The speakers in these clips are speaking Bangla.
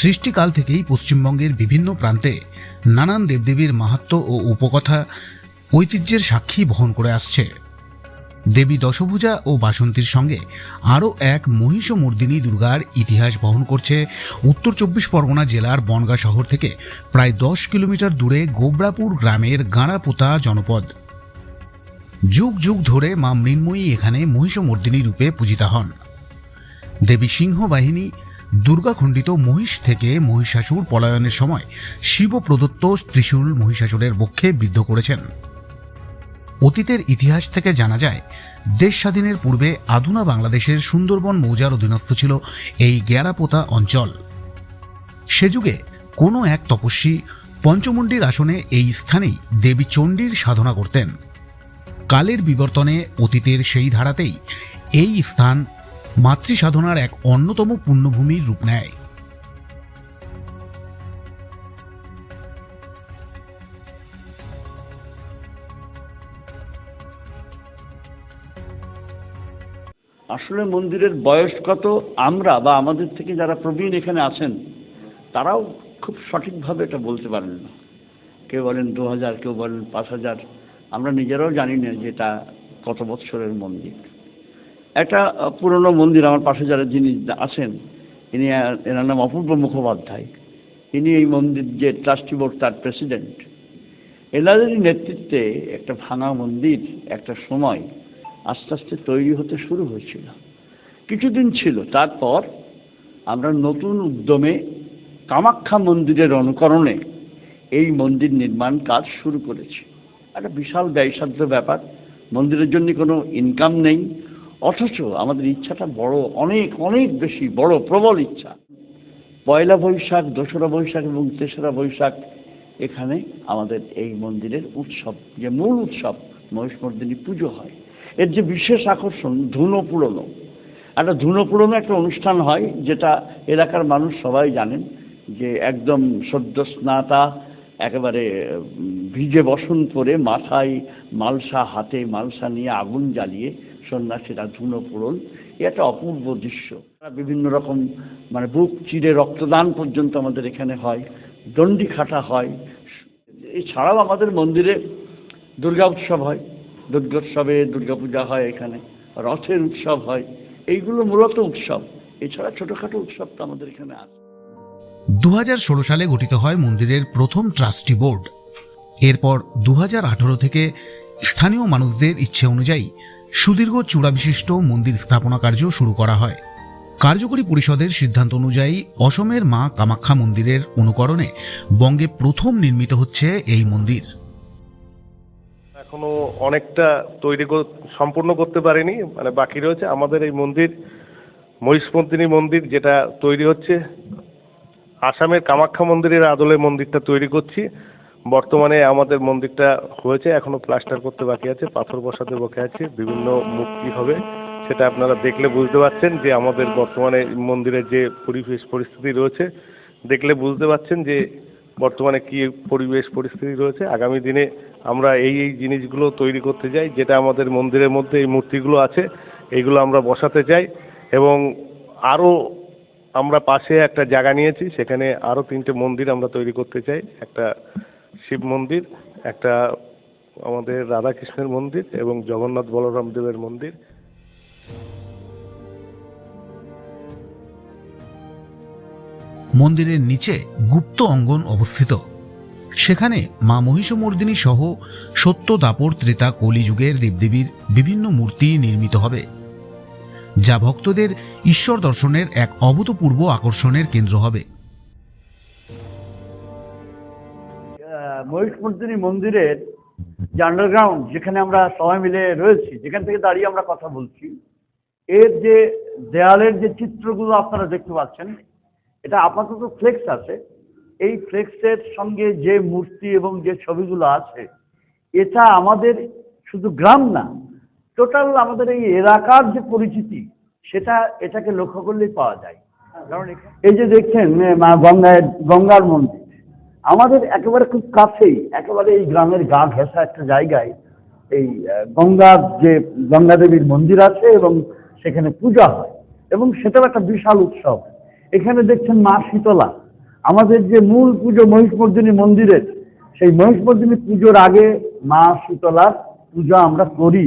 সৃষ্টিকাল থেকেই পশ্চিমবঙ্গের বিভিন্ন প্রান্তে নানান দেবদেবীর মাহাত্ম্য ও উপকথা ঐতিহ্যের সাক্ষী বহন করে আসছে। দেবী দশভূজা ও বাসন্তীর সঙ্গে আরও এক মহিষমর্দিনী দুর্গার ইতিহাস বহন করছে উত্তর চব্বিশ পরগনা জেলার বনগা শহর থেকে প্রায় দশ কিলোমিটার দূরে গোবরাপুর গ্রামের গাঁড়াপোতা জনপদ। যুগ যুগ ধরে মা মৃন্ময়ী এখানে মহিষমর্দিনী রূপে পূজিতা হন। দেবী সিংহ বাহিনী দুর্গাখণ্ডিত মহিষ থেকে মহিষাসুর পলায়নের সময় শিব প্রদত্ত ত্রিশূল মহিষাসুরের বক্ষে বিদ্ধ করেছেন। অতীতের ইতিহাস থেকে জানা যায়, দেশ স্বাধীনের পূর্বে আধুনা বাংলাদেশের সুন্দরবন মৌজার অধীনস্থ ছিল এই গেরাপোতা অঞ্চল। সে যুগে কোনো এক তপস্বী পঞ্চমুণ্ডির আসনে এই স্থানেই দেবী চণ্ডীর সাধনা করতেন। কালের বিবর্তনে অতীতের সেই ধারাতেই এই স্থান মাতৃ সাধনার এক অন্যতম পূর্ণভূমির রূপ নেয়। আসলে মন্দিরের বয়স কত, আমরা বা আমাদের থেকে যারা প্রবীণ এখানে আছেন, তারাও খুব সঠিকভাবে এটা বলতে পারেন না। কেউ বলেন দু হাজার, কেউ বলেন পাঁচ হাজার, আমরা নিজেরাও জানি না যে এটা কত বৎসরের মন্দির। একটা পুরনো মন্দির আমার পাশে যারা যিনি আছেন, ইনি এনার নাম অপূর্ব মুখোপাধ্যায়। ইনি এই মন্দির যে ট্রাস্টি বোর্ড, তার প্রেসিডেন্ট। এনাদেরই নেতৃত্বে একটা ভাঙা মন্দির একটা সময় আস্তে আস্তে তৈরি হতে শুরু হয়েছিল। কিছুদিন ছিল, তারপর আমরা নতুন উদ্যমে কামাখ্যা মন্দিরের অনুকরণে এই মন্দির নির্মাণ কাজ শুরু করেছি। একটা বিশাল ব্যয়সাধ্য ব্যাপার। মন্দিরের জন্য কোনো ইনকাম নেই। অথচ আমাদের ইচ্ছাটা বড়, অনেক অনেক বেশি বড়, প্রবল ইচ্ছা। পয়লা বৈশাখ, দোসরা বৈশাখ এবং তেসরা বৈশাখ এখানে আমাদের এই মন্দিরের উৎসব, যে মূল উৎসব মহিষমর্দিনী পুজো হয়। এর যে বিশেষ আকর্ষণ, ধুনো পুরনো। একটা ধুনো পুরনো একটা অনুষ্ঠান হয়, যেটা এলাকার মানুষ সবাই জানেন, যে একদম সদ্য স্নাতা, একেবারে ভিজে বসন করে মাথায় মালসা, হাতে মালসা নিয়ে আগুন জ্বালিয়ে সন্ন্যাসীরা ধুনো পুরন এ একটা অপূর্ব দৃশ্য। বিভিন্ন রকম মানে বুক চিরে রক্তদান পর্যন্ত আমাদের এখানে হয় দণ্ডি খাটা হয়। এছাড়াও আমাদের মন্দিরে দুর্গা উৎসব হয়, দুর্গোৎসবে দুর্গাপূজা হয় এখানে, রথের উৎসব হয়, এইগুলো মূলত উৎসব। এছাড়া ছোটোখাটো উৎসব তো আমাদের এখানে আছে। দু হাজার ষোলো সালে গঠিত হয় মন্দিরের প্রথম ট্রাস্টি বোর্ড। এরপর দু হাজার আঠারো থেকে স্থানীয় মানুষদের ইচ্ছে অনুযায়ী সুদীর্ঘ চূড়া বিশিষ্ট মন্দির স্থাপনা কার্য শুরু করা হয়। কার্যকরী পরিষদের সিদ্ধান্ত অনুযায়ী অসমের মা কামাখ্যা মন্দিরের অনুকরণে বঙ্গে প্রথম নির্মিত হচ্ছে এই মন্দির। এখনও অনেকটা তৈরি সম্পূর্ণ করতে পারেনি মানে বাকি রয়েছে। আমাদের এই মন্দির মহিষমর্দিনী মন্দির যেটা তৈরি হচ্ছে, আসামের কামাখ্যা মন্দিরের আদলে মন্দিরটা তৈরি করছি। বর্তমানে আমাদের মন্দিরটা হয়েছে, এখনও প্লাস্টার করতে বাকি আছে, পাথর বসাতে বাকি আছে, বিভিন্ন মূর্তি হবে, সেটা আপনারা দেখলে বুঝতে পারছেন যে আমাদের বর্তমানে মন্দিরের যে পরিবেশ পরিস্থিতি রয়েছে, দেখলে বুঝতে পারছেন যে বর্তমানে কি পরিবেশ পরিস্থিতি রয়েছে। আগামী দিনে আমরা এই এই জিনিসগুলো তৈরি করতে চাই, যেটা আমাদের মন্দিরের মধ্যে এই মূর্তিগুলো আছে, এইগুলো আমরা বসাতে চাই এবং আরও আমরা পাশে একটা জায়গা নিয়েছি, সেখানে আরও তিনটে মন্দির আমরা তৈরি করতে চাই, একটা শিব মন্দির, একটা আমাদের রাধাকৃষ্ণের মন্দির এবং জগন্নাথ বলরাম দেবের মন্দির। মন্দিরের নিচে গুপ্ত অঙ্গন অবস্থিত। সেখানে মা মহিষমর্দিনী সহ সত্য দাপর ত্রেতা কলিযুগের দেবদেবীর বিভিন্ন মূর্তি নির্মিত হবে, যা ভক্তদের ঈশ্বর দর্শনের এক অভূতপূর্ব আকর্ষণের কেন্দ্র হবে। মহিষমর্দিনী মন্দিরের যে আন্ডারগ্রাউন্ড যেখানে আমরা সবাই মিলে রয়েছি, যেখান থেকে দাঁড়িয়ে আমরা কথা বলছি, এর যে দেয়ালের যে চিত্রগুলো আপনারা দেখতে পাচ্ছেন, এটা আপাতত ফ্লেক্স আছে। এই ফ্লেক্সের সঙ্গে যে মূর্তি এবং যে ছবিগুলো আছে, এটা আমাদের শুধু গ্রাম না টোটাল আমাদের এই এলাকার যে পরিচিতি, সেটা এটাকে লক্ষ্য করলেই পাওয়া যায়। কারণ এই যে দেখছেন গঙ্গায় গঙ্গার মন্দির। আমাদের একেবারে খুব কাছেই, একেবারে এই গ্রামের গা ঘেঁষা একটা জায়গায় এই গঙ্গার যে গঙ্গা দেবীর মন্দির আছে এবং সেখানে পূজা হয় এবং সেটাও একটা বিশাল উৎসব। এখানে দেখছেন মা শীতলা। আমাদের যে মূল পুজো মহিষমর্দিনী মন্দিরের, সেই মহিষমর্দিনী পুজোর আগে মা শীতলার পূজা আমরা করি।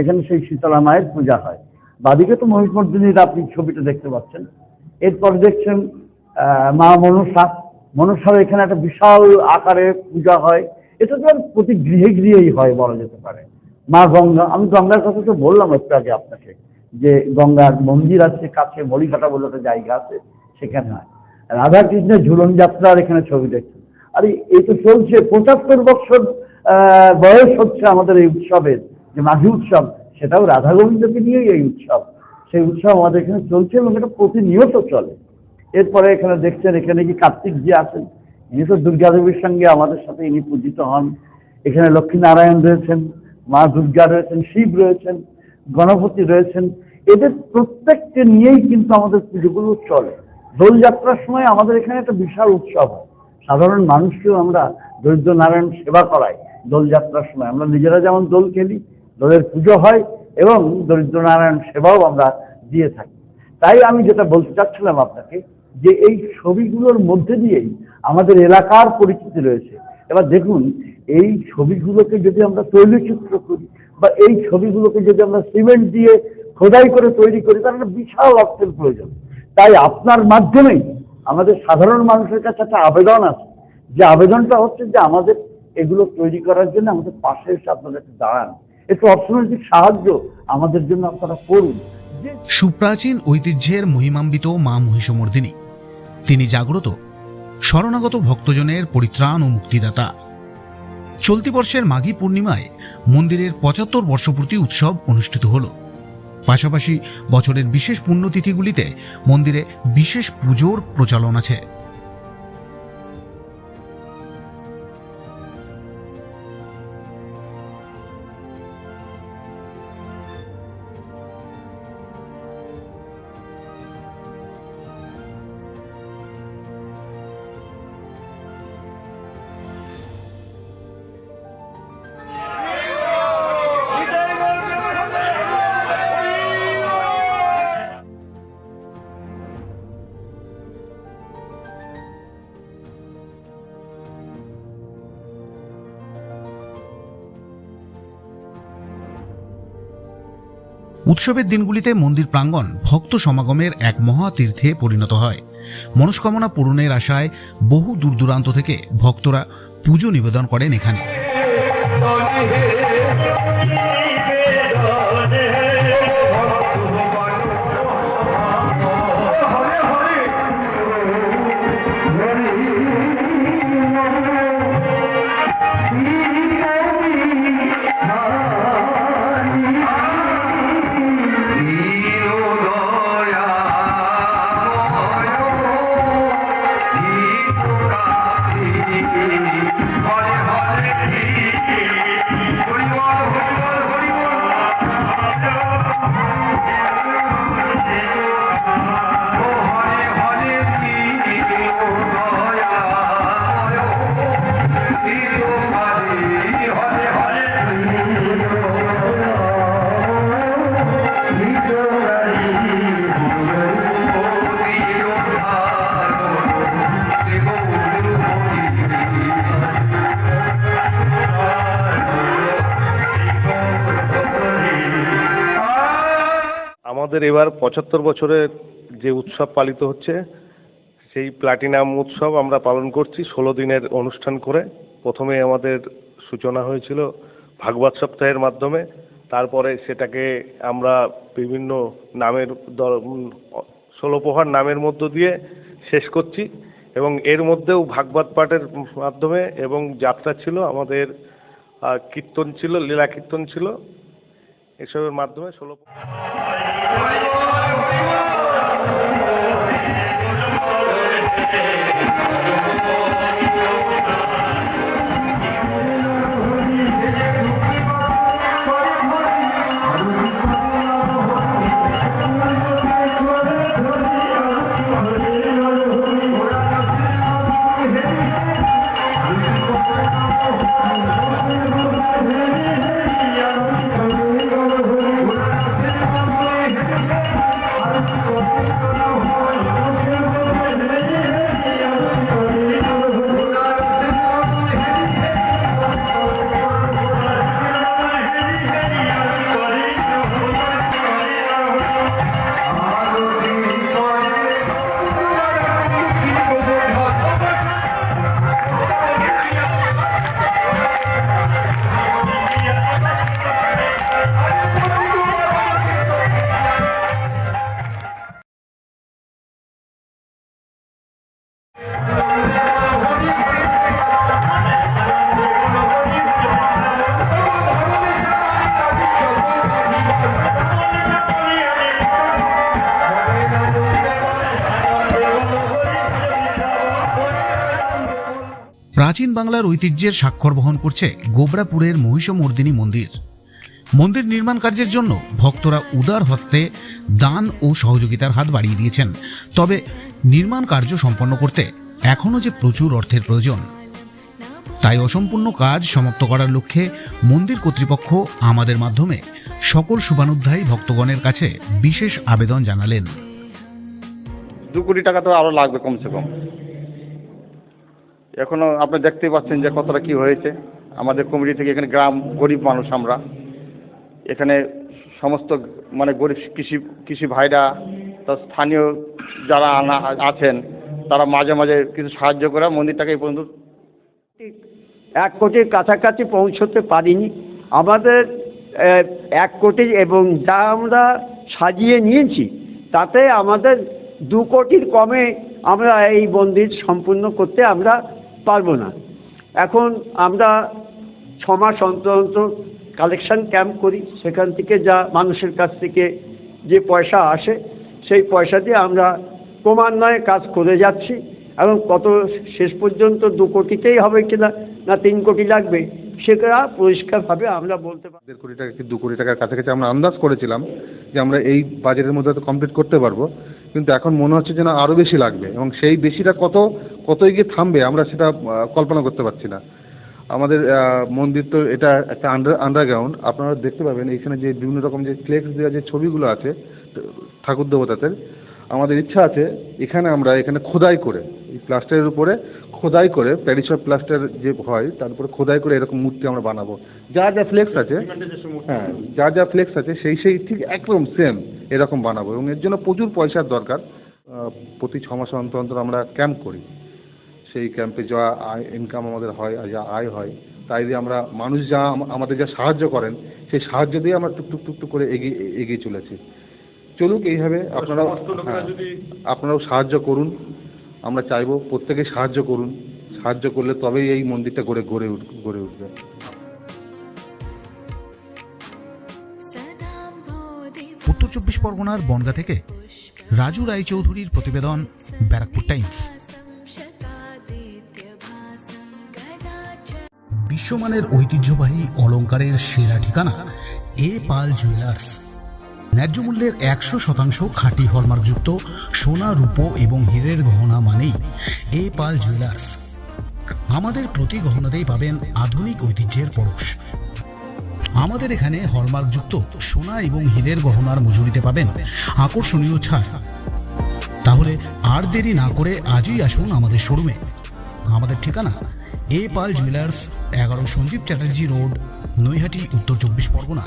এখানে সেই শীতলা মায়ের পূজা হয়। বাদিকে তো মহিষমর্দিনীর আপনি ছবিটা দেখতে পাচ্ছেন। এরপর দেখছেন মা মনসা মনসার এখানে একটা বিশাল আকারে পূজা হয়। এটা তো প্রতি গৃহে গৃহেই হয় বলা যেতে পারে। মা গঙ্গা, আমি গঙ্গার কথা তো বললাম একটু আগে আপনাকে, যে গঙ্গার মন্দির আছে, কাছে বলিঘাটা বলে একটা জায়গা আছে, সেখানে হয়। রাধাকৃষ্ণের ঝুলন যাত্রার এখানে ছবি দেখছেন। আরে, এই তো চলছে, পঁচাত্তর বছর বয়স হচ্ছে আমাদের এই উৎসবের, যে মাঘী উৎসব, সেটাও রাধা গোবিন্দকে নিয়েই এই উৎসব। সেই উৎসব আমাদের এখানে চলছে এবং এটা প্রতিনিয়ত চলে। এরপরে এখানে দেখছেন, এখানে কি কার্তিক জি আছেন? ইনি তো দুর্গা দেবীর সঙ্গে আমাদের সাথে ইনি পূজিত হন। এখানে লক্ষ্মী নারায়ণ রয়েছেন, মা দুর্গা রয়েছেন, শিব রয়েছেন, গণপতি রয়েছেন। এদের প্রত্যেককে নিয়েই কিন্তু আমাদের পুজোগুলো চলে। দোলযাত্রার সময় আমাদের এখানে একটা বিশাল উৎসব হয়। সাধারণ মানুষকেও আমরা দরিদ্র নারায়ণ সেবা করাই দোলযাত্রার সময়। আমরা নিজেরা যেমন দোল খেলি, দোলের পুজো হয় এবং দরিদ্র নারায়ণ সেবাও আমরা দিয়ে থাকি। তাই আমি যেটা বলতে চাচ্ছিলাম আপনাকে, যে এই ছবিগুলোর মধ্যে দিয়েই আমাদের এলাকার পরিচিতি রয়েছে। এবার দেখুন, এই ছবিগুলোকে যদি আমরা তৈলচিত্র করি, বা এই ছবিগুলোকে যদি আমরা সিমেন্ট দিয়ে খোদাই করে তৈরি করি, তার একটা বিশাল অর্থের প্রয়োজন। তাই আপনার মাধ্যমেই আমাদের সাধারণ মানুষের কাছে একটা আবেদন আছে। যে আবেদনটা হচ্ছে যে আমাদের এগুলো তৈরি করার জন্য আমাদের পাশে এসে আপনারা একটু দাঁড়ান। একটু অর্থনৈতিক সাহায্য আমাদের জন্য আপনারা করুন। সুপ্রাচীন ঐতিহ্যের মহিমাম্বিত মা মহিষমর্দিনী। তিনি জাগ্রত শরণাগত ভক্তজনের পরিত্রাণ ও মুক্তিদাতা। চলতি বর্ষের মাঘী পূর্ণিমায় মন্দিরের পঁচাত্তর বর্ষপূর্তি উৎসব অনুষ্ঠিত হল। পাশাপাশি বছরের বিশেষ পুণ্যতিথিগুলিতে মন্দিরে বিশেষ পুজোর প্রচলন আছে। উৎসবের দিনগুলিতে মন্দির প্রাঙ্গণ ভক্ত সমাগমের এক মহাতীর্থে পরিণত হয়। মনস্কামনা পূরণের আশায় বহু দূর দূরান্ত থেকে ভক্তরা পুজো নিবেদন করেন এখানে। আমাদের এবার পঁচাত্তর বছরের যে উৎসব পালিত হচ্ছে সেই প্লাটিনাম উৎসব আমরা পালন করছি ষোলো দিনের অনুষ্ঠান করে। প্রথমে আমাদের সূচনা হয়েছিল ভাগবত সপ্তাহের মাধ্যমে। তারপরে সেটাকে আমরা বিভিন্ন নামের দ- উম, ষোলো প্রহার নামের মধ্য দিয়ে শেষ করছি এবং এর মধ্যেও ভাগবত পাঠের মাধ্যমে এবং যাত্রা ছিল আমাদের কীর্তন ছিল লীলা কীর্তন ছিল। এসবের মাধ্যমে ষোলো প্রাচীন বাংলার ঐতিহ্যের স্বাক্ষর বহন করছে গোবরাপুরের মহিষমর্দিনী মন্দির। মন্দির নির্মাণ কার্যের জন্য ভক্তরা উদার হস্তে দান ও সহযোগিতার হাত বাড়িয়ে দিয়েছেন। তবে নির্মাণ কার্য সম্পন্ন করতে এখনও যে প্রচুর অর্থের প্রয়োজন। তাই অসম্পূর্ণ কাজ সমাপ্ত করার লক্ষ্যে মন্দির কর্তৃপক্ষ আমাদের মাধ্যমে সকল শুভানুধ্যায়ী ভক্তগণের কাছে বিশেষ আবেদন জানালেন। দু কোটি টাকা তো আরও লাগবে কমসে কম। এখনও আপনি দেখতেই পাচ্ছেন যে কতটা কি হয়েছে। আমাদের কমিটি থেকে এখানে গ্রাম গরিব মানুষ আমরা। এখানে সমস্ত মানে গরিব কৃষি কৃষি ভাইরা তার স্থানীয় যারা আনা, আছেন, তারা মাঝে মাঝে কিছু সাহায্য করে মন্দিরটাকে এই পর্যন্ত এক কোটির কাছাকাছি পৌঁছতে পারিনি। আমাদের এক কোটি এবং যা আমরা সাজিয়ে নিয়েছি, তাতে আমাদের দু কোটির কমে আমরা এই মন্দির সম্পূর্ণ করতে আমরা পারব না। এখন আমরা ছ মাস অন্তর অন্তর কালেকশান ক্যাম্প করি, সেখান থেকে যা মানুষের কাছ থেকে যে পয়সা আসে, সেই পয়সা দিয়ে আমরা ক্রমান্বয়ে কাজ করে যাচ্ছি এবং কত শেষ পর্যন্ত দু কোটিতেই হবে কিনা না তিন কোটি লাগবে, সেটা পরিষ্কারভাবে আমরা বলতে পারি দেড় কোটি টাকা কি দু কোটি টাকার কাছাকাছি আমরা আন্দাজ করেছিলাম যে আমরা এই বাজেটের মধ্যে তো কমপ্লিট করতে পারব। কিন্তু এখন মনে হচ্ছে যেন আরও বেশি লাগবে এবং সেই বেশিটা কত কত এগিয়ে থামবে আমরা সেটা কল্পনা করতে পারছি না। আমাদের মন্দির তো এটা একটা আন্ডার আন্ডারগ্রাউন্ড আপনারা দেখতে পাবেন, এইখানে যে বিভিন্ন রকম যে ফ্লেক্স দেওয়া যে ছবিগুলো আছে ঠাকুর দেবতাদের আমাদের ইচ্ছা আছে এখানে আমরা এখানে খোদাই করে, এই প্লাস্টারের উপরে খোদাই করে প্যারিসর প্লাস্টার যে হয় তার উপরে খোদাই করে এরকম মূর্তি আমরা বানাবো। যা যা ফ্লেক্স আছে হ্যাঁ যা যা ফ্লেক্স আছে সেই সেই ঠিক একদম সেম এরকম বানাবো এবং এর জন্য প্রচুর পয়সার দরকার। প্রতি ছ মাস অন্তর অন্তর আমরা ক্যাম্প করি। সেই ক্যাম্পে যা আয় ইনকাম আমাদের হয় আর যা আয় হয়, তাই দিয়ে আমরা মানুষ যা আমাদের যা সাহায্য করেন, সেই সাহায্য দিয়ে আমরা টুক টুক টুক টুক করে এগিয়ে এগিয়ে চলেছি। চলুক এইভাবে আপনারাও হ্যাঁ, আপনারাও সাহায্য করুন আমরা চাইব প্রত্যেকে সাহায্য করুন সাহায্য করলে তবেই এই মন্দিরটা গড়ে গড়ে উঠ গড়ে উঠবে। উত্তর চব্বিশ পরগনার বনগা থেকে রাজু রায়চৌধুরীর প্রতিবেদন ব্যারাকপুর টাইমস। বিশ্বমানের ঐতিহ্যবাহী অলংকারের সেরা ঠিকানা এ পাল জুয়েলার্স। ন্যায্য মূল্যের একশো শতাংশ খাঁটি হলমার্কযুক্ত সোনা, রূপো এবং হীরের গহনা মানেই এ পাল জুয়েলার্স আমাদের প্রতি গহনাতেই পাবেন আধুনিক ঐতিহ্যের পরশ। আমাদের এখানে হলমার্কযুক্ত সোনা এবং হীরের গহনার মজুরিতে পাবেন আকর্ষণীয় ছাড়। তাহলে আর দেরি না করে আজই আসুন আমাদের শোরুমে। আমাদের ঠিকানা এ পাল জুয়েলার্স এগারো সঞ্জীব চ্যাটার্জি রোড, নৈহাটি, উত্তর চব্বিশ পরগনা।